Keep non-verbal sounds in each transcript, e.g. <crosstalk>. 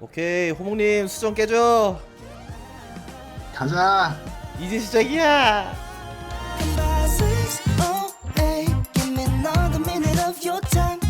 오케이 호목님 수정 깨줘 가자. 이제 시작이야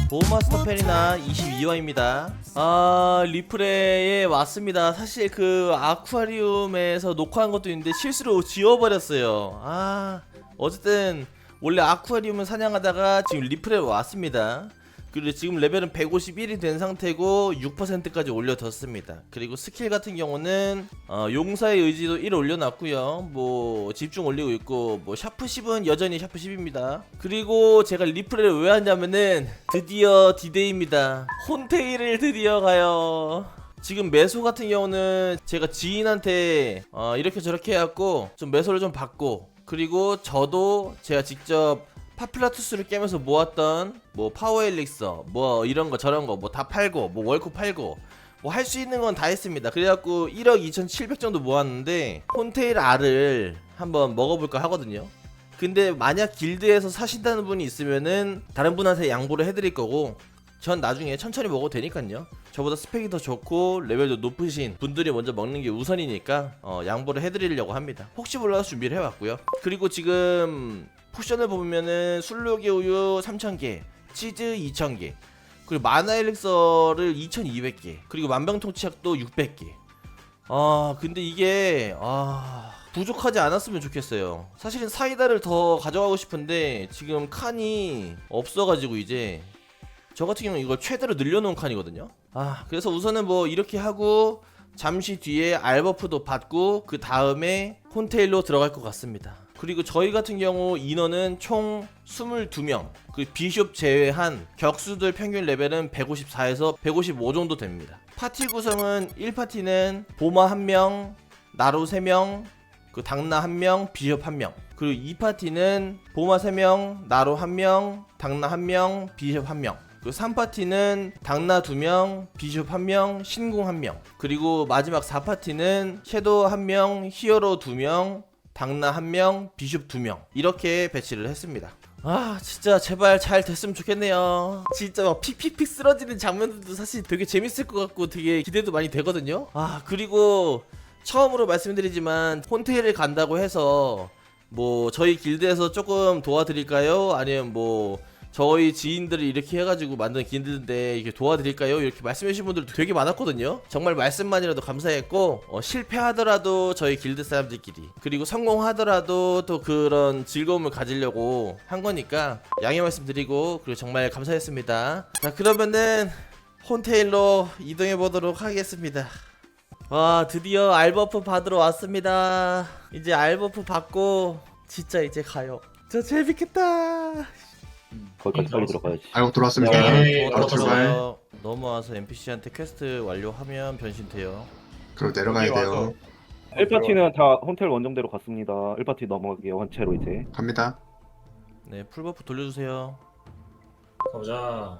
보호마스터 페리나 22화입니다. 아 리플레에 왔습니다. 사실 그 아쿠아리움에서 녹화한 것도 있는데 실수로 지워버렸어요. 아 어쨌든 원래 아쿠아리움을 사냥하다가 지금 리플에 왔습니다. 그리고 지금 레벨은 151이 된 상태고 6%까지 올려뒀습니다. 그리고 스킬 같은 경우는 어, 용사의 의지도 1 올려놨고요. 뭐 집중 올리고 있고 뭐 샤프 10은 여전히 샤프 10입니다. 그리고 제가 리플레를 왜 하냐면은 드디어 디데이입니다. 혼테일을 드디어 가요. 지금 매소 같은 경우는 제가 지인한테 어, 이렇게 저렇게 해갖고 좀 매소를 좀 받고 그리고 저도 제가 직접 파플라투스를 깨면서 모았던 뭐 파워 엘릭서 뭐 이런 거 저런 거 뭐 다 팔고 뭐 월코 팔고 뭐 할 수 있는 건 다 했습니다. 그래갖고 1억 2,700 정도 모았는데 폰테일 알을 한번 먹어볼까 하거든요. 근데 만약 길드에서 사신다는 분이 있으면은 다른 분한테 양보를 해드릴 거고 전 나중에 천천히 먹어도 되니까요. 저보다 스펙이 더 좋고 레벨도 높으신 분들이 먼저 먹는 게 우선이니까 어, 양보를 해드리려고 합니다. 혹시 몰라서 준비를 해왔고요. 그리고 지금 포션을 보면은 술록의 우유 3,000개, 치즈 2,000개, 그리고 마나 엘릭서를 2,200개, 그리고 만병통치약도 600개. 아 근데 이게 아 부족하지 않았으면 좋겠어요. 사실은 사이다를 더 가져가고 싶은데 지금 칸이 없어가지고 이제 저 같은 경우는 이걸 최대로 늘려놓은 칸이거든요. 아 그래서 우선은 뭐 이렇게 하고 잠시 뒤에 알버프도 받고 그 다음에 콘테일로 들어갈 것 같습니다. 그리고 저희 같은 경우 인원은 총 22명. 그 비숍 제외한 격수들 평균 레벨은 154에서 155 정도 됩니다. 파티 구성은 1파티는 보마 1명, 나루 3명, 그 당나 1명, 비숍 1명. 그리고 2파티는 보마 3명, 나루 1명, 당나 1명, 비숍 1명. 그 3파티는 당나 2명, 비숍 1명, 신궁 1명. 그리고 마지막 4파티는 섀도우 1명, 히어로 2명, 당나 1명, 비숍 2명. 이렇게 배치를 했습니다. 아 진짜 제발 잘 됐으면 좋겠네요 진짜 막 픽픽픽 쓰러지는 장면들도 사실 되게 재밌을 것 같고 되게 기대도 많이 되거든요 아 그리고 처음으로 말씀드리지만 폰테일을 간다고 해서 뭐 저희 길드에서 조금 도와드릴까요? 아니면 뭐 저희 지인들이 이렇게 해가지고 만든 길드인데 이렇게 도와드릴까요? 이렇게 말씀해주신 분들도 되게 많았거든요. 정말 말씀만이라도 감사했고 어, 실패하더라도 저희 길드 사람들끼리 그리고 성공하더라도 또 그런 즐거움을 가지려고 한 거니까 양해 말씀드리고 그리고 정말 감사했습니다. 자 그러면은 폰테일로 이동해 보도록 하겠습니다. 와 드디어 알버프 받으러 왔습니다. 이제 알버프 받고 진짜 이제 가요. 저 재밌겠다. 거기까지 빨리 들어가야지. 알고 들어왔습니다. 네, 바로 출발. 넘어와서 넘어와서 NPC한테 퀘스트 완료하면 변신돼요. 그리고 내려가야 돼요. 1파티는 다 혼텔 원정대로 갔습니다. 1파티 넘어가게요. 원체로 이제. 갑니다. 네 풀버프 돌려주세요. 가보자.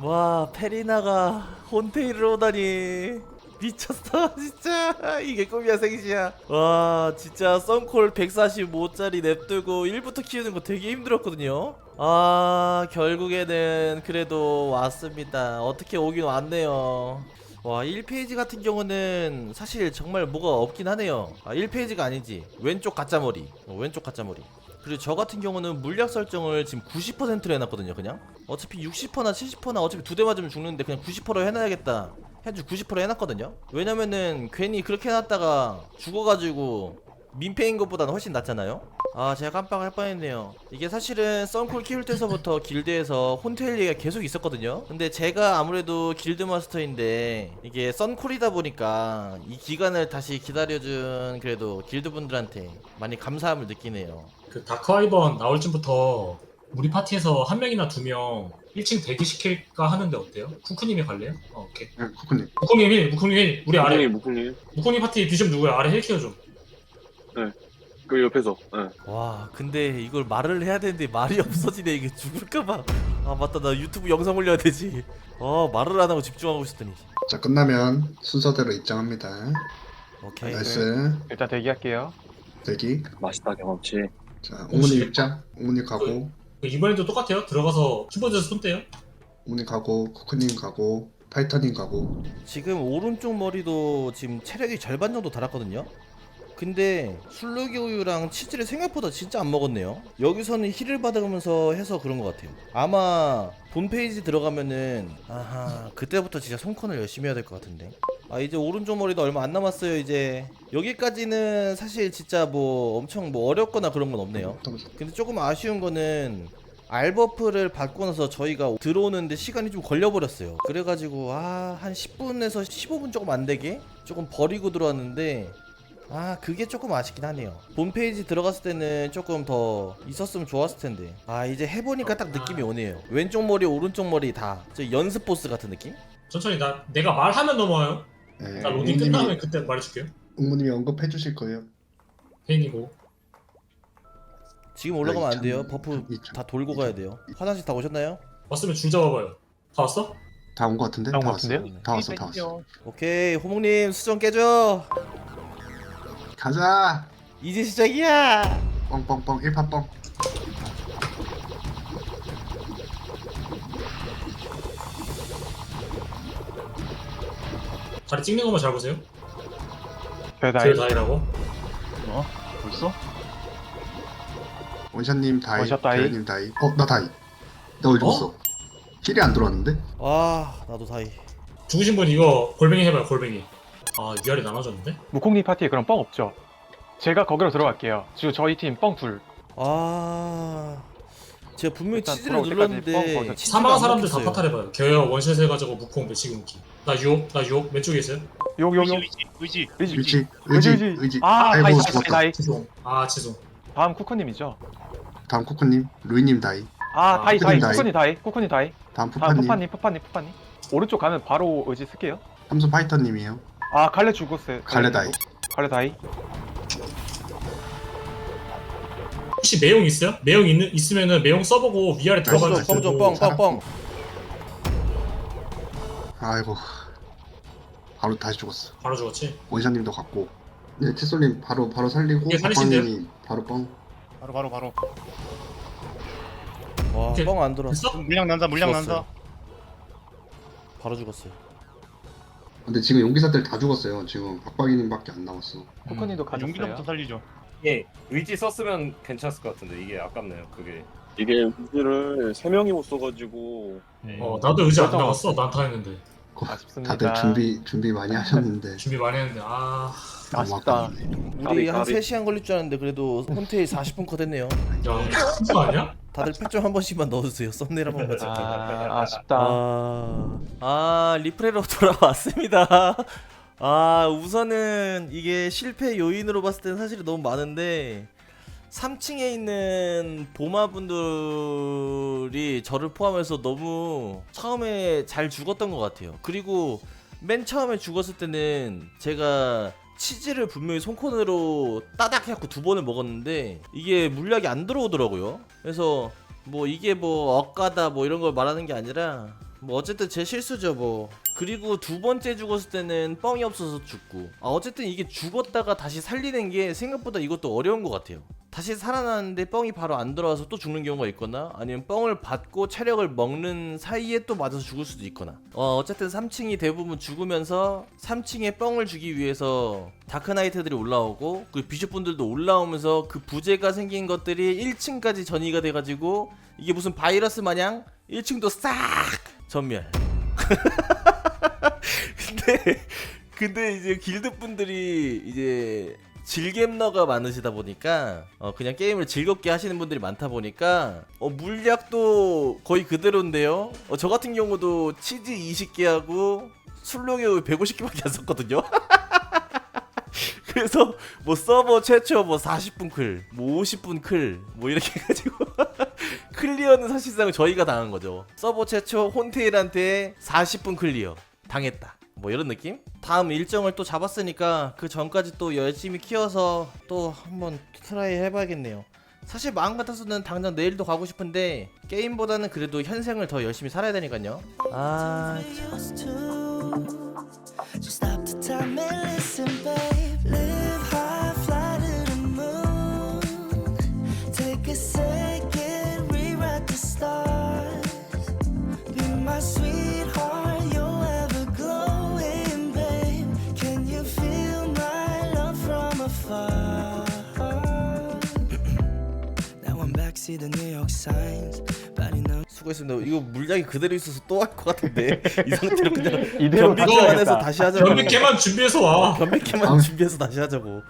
와 페리나가 혼테일을 오다니 미쳤어 <laughs> 진짜. 이게 꿈이야 생시야. 와 진짜 썬콜 145짜리 냅두고 1부터 키우는 거 되게 힘들었거든요. 아 결국에는 그래도 왔습니다. 어떻게 오긴 왔네요. 와 1페이지 같은 경우는 사실 정말 뭐가 없긴 하네요. 아 1페이지가 아니지. 왼쪽 가짜머리. 어, 왼쪽 가짜머리. 그리고 저 같은 경우는 물약 설정을 지금 90%로 해놨거든요 그냥. 어차피 60%나 70%나 어차피 두 대 맞으면 죽는데 그냥 90% 해놔야겠다 해주 90% 해놨거든요? 왜냐면은 괜히 그렇게 해놨다가 죽어가지고 민폐인 것보다는 훨씬 낫잖아요? 아 제가 깜빡할 뻔했네요. 이게 사실은 썬콜 키울 때서부터 길드에서 혼테일 얘기가 계속 있었거든요? 근데 제가 아무래도 길드 마스터인데 이게 썬콜이다 보니까 이 기간을 다시 기다려준 그래도 길드 분들한테 많이 감사함을 느끼네요. 그 다크하이번 나올 쯤부터 우리 파티에서 한 명이나 두 명 1층 대기 시킬까 하는데 어때요? 쿠쿠님이 갈래요? 어, 오케이. 네, 쿠쿠님. 무쿠님 1, 무쿠님 1. 우리 아래 무궁님 무쿠님 파티 비숍 누구야? 아래 힐 키워 좀. 그 옆에서 예. 와 근데 이걸 말을 해야 되는데 말이 <laughs> 없어지네 이게 죽을까봐 아 맞다 나 유튜브 영상 올려야 되지 어 말을 안 하고 집중하고 있었더니 자 끝나면 순서대로 입장합니다. 오케이 나이스. 일단 대기할게요. 대기. 맛있다 경험치 자 옹문이 입장. 옹문이 가고. 그 이번에도 똑같아요. 들어가서 키보드에서 손 떼요. 오늘 가고 쿠크님 가고 파이터님 가고 지금 오른쪽 머리도 지금 체력이 절반 정도 달았거든요. 근데 술루기 우유랑 치즈를 생각보다 진짜 안 먹었네요. 여기서는 힐을 받으면서 해서 그런 것 같아요. 아마 본 페이지 들어가면은 아하 그때부터 진짜 손컨을 열심히 해야 될 것 같은데. 아 이제 오른쪽 머리도 얼마 안 남았어요 이제. 여기까지는 사실 진짜 뭐 엄청 뭐 어렵거나 그런 건 없네요. 근데 조금 아쉬운 거는 알버프를 받고 나서 저희가 들어오는데 시간이 좀 걸려버렸어요. 그래가지고 아 한 10분에서 15분 조금 안 되게 조금 버리고 들어왔는데 아 그게 조금 아쉽긴 하네요. 본 페이지 들어갔을 때는 조금 더 있었으면 좋았을 텐데 아 이제 해보니까 딱 느낌이 오네요. 왼쪽 머리 오른쪽 머리 다저 연습 보스 같은 느낌? 천천히 나 내가 말하면 넘어와요. 네, 나 로딩 끝나면 응모님이, 그때 말해줄게요. 응모님이 언급해 주실 거예요. 페인이고. 지금 올라가면 안 돼요. 네, 버프 이천- 다 돌고 가야 돼요. 화장실 다 오셨나요? 왔으면 줄 잡아봐요. 다 왔어? 다 온 거 같은데? 다온 다것 왔어. 같은데요? 다 왔어, 다 왔어. 오케이 호목님 수정 깨줘. 가자. 이제 시작이야. 뻥뻥뻥 1파 뻥. 다리 찍는 것만 잘 보세요. 배달. 제일 다이라고. 벌써? 원샷님 다이, 원샷 다이. 님 다이. 어, 나 다이. 나 어디 어? 죽었어? 킬이 안 들어왔는데? 아 나도 다이. 죽으신 분 이거 골뱅이 해봐요. 골뱅이. 아 위아래 나눠졌는데? 무콩님 파티에 그럼 뻥 없죠? 제가 거기로 들어갈게요. 지금 저희 팀뻥 둘. 아 제가 분명히 일단 치즈를 돌아올 때까지 뻥 눌렀는데. 치즈가 사망한 안 사람들 다 먹혔어요. 파탈해봐요. 겨여 원샷 해가지고 무콩 매치기 무기. 나 유혹 나 유혹 왼쪽에 있어요. 욕, 욕, 욕. 의지 의지. 의지, 의지, 의지, 의지. 의지. 아, 다이, 아이고 다이, 죽었다. 다이. 죄송. 아 죄송. 다음 쿠쿠님이죠. 다음 쿠크님, 루이님 다이. 아, 아, 다이, 다이. 쿠쿠님 다이. 쿠쿠님 다이. 쿠쿠님 다이. 다음 다음 푸파님, 푸파님, 푸파님, 푸파님. 오른쪽 가면 바로 의지 쓸게요. 삼성 파이터님이에요. 아, 갈래 죽었어요. 갈래 다이. 갈래 다이. 혹시 매용 있어요? 매용 있는 있으면은 매용 써보고 위아래 들어가는 뻥, 뻥, 뻥좀 뻥뻥 뻥. 아이고. 바로 다시 죽었어. 바로 죽었지. 원샷님도 갔고. 네, 칫솔님 바로 바로 살리고 이게? 박광님이 바로 뻥. 바로 바로 바로 와 오케이. 뻥안 들어왔어. 됐어? 물량 난다 물량 죽었어요. 난다 바로 죽었어요. 근데 지금 용기사들 다 죽었어요. 지금 박광희님밖에 안 남았어. 아, 용기부터 가졌어요. 살리죠 예, 의지 썼으면 괜찮을 것 같은데 이게 아깝네요. 그게 이게 의지를 세 명이 못 써가지고 어 나도 의지 안 나왔어. 난타 했는데 아쉽습니다. 다들 준비 준비 많이 하셨는데 <laughs> 준비 많이 했는데 아. 너무 아쉽다. 아깝네. 우리 가비, 한 가비. 3시간 걸릴 줄 알았는데 그래도 홈테일 40분 컷 했네요. 야 진짜 아니야? 다들 팩 좀 한 번씩만 넣어주세요. 썸네일 한 번만 찍게. 아, 아쉽다. 아, 아 리프레로 돌아왔습니다. 아 우선은 이게 실패 요인으로 봤을 때는 사실 너무 많은데 3층에 있는 보마분들이 저를 포함해서 너무 처음에 잘 죽었던 것 같아요. 그리고 맨 처음에 죽었을 때는 제가 치즈를 분명히 손코너로 따닥 해갖고 두 번을 먹었는데 이게 물약이 안 들어오더라고요. 그래서 뭐 이게 뭐 억까다 뭐 이런 걸 말하는 게 아니라 뭐 어쨌든 제 실수죠 뭐 그리고 두 번째 죽었을 때는 뻥이 없어서 죽고 아 어쨌든 이게 죽었다가 다시 살리는 게 생각보다 이것도 어려운 것 같아요. 다시 살아나는데 뻥이 바로 안 들어와서 또 죽는 경우가 있거나 아니면 뻥을 받고 체력을 먹는 사이에 또 맞아서 죽을 수도 있거나. 어 어쨌든 3층이 대부분 죽으면서 3층에 뻥을 주기 위해서 다크나이트들이 올라오고 그 비숍분들도 올라오면서 그 부재가 생긴 것들이 1층까지 전이가 돼가지고 이게 무슨 바이러스 마냥 1층도 싹 전멸 근데 근데 이제 길드 분들이 이제 질겜너가 많으시다 보니까 어 그냥 게임을 즐겁게 하시는 분들이 많다 보니까 어 물약도 거의 그대로인데요. 어 저 같은 경우도 치즈 20개 하고 술록에 150개밖에 안 썼거든요. <laughs> 그래서 뭐 서버 최초 뭐 40분 클, 뭐 50분 클, 뭐 이렇게 <laughs> 해가지고 클리어는 사실상 저희가 당한 거죠. 서버 최초 혼테일한테 40분 클리어 당했다. 뭐 이런 느낌? 다음 일정을 또 잡았으니까 그 전까지 또 열심히 키워서 또 한번 트라이 해봐야겠네요. 사실 마음 같아서는 당장 내일도 가고 싶은데 게임보다는 그래도 현생을 더 열심히 살아야 되니까요. 아 Just Numb. 수고했습니다. 이거 물약이 그대로 있어서 또 할 것 같은데 <laughs> 이 상태로 그냥 이대로 다쳐야겠다. 안에서 다시 하자고. 변백해만 준비해서 와. 변백해만 아. 준비해서 다시 하자고.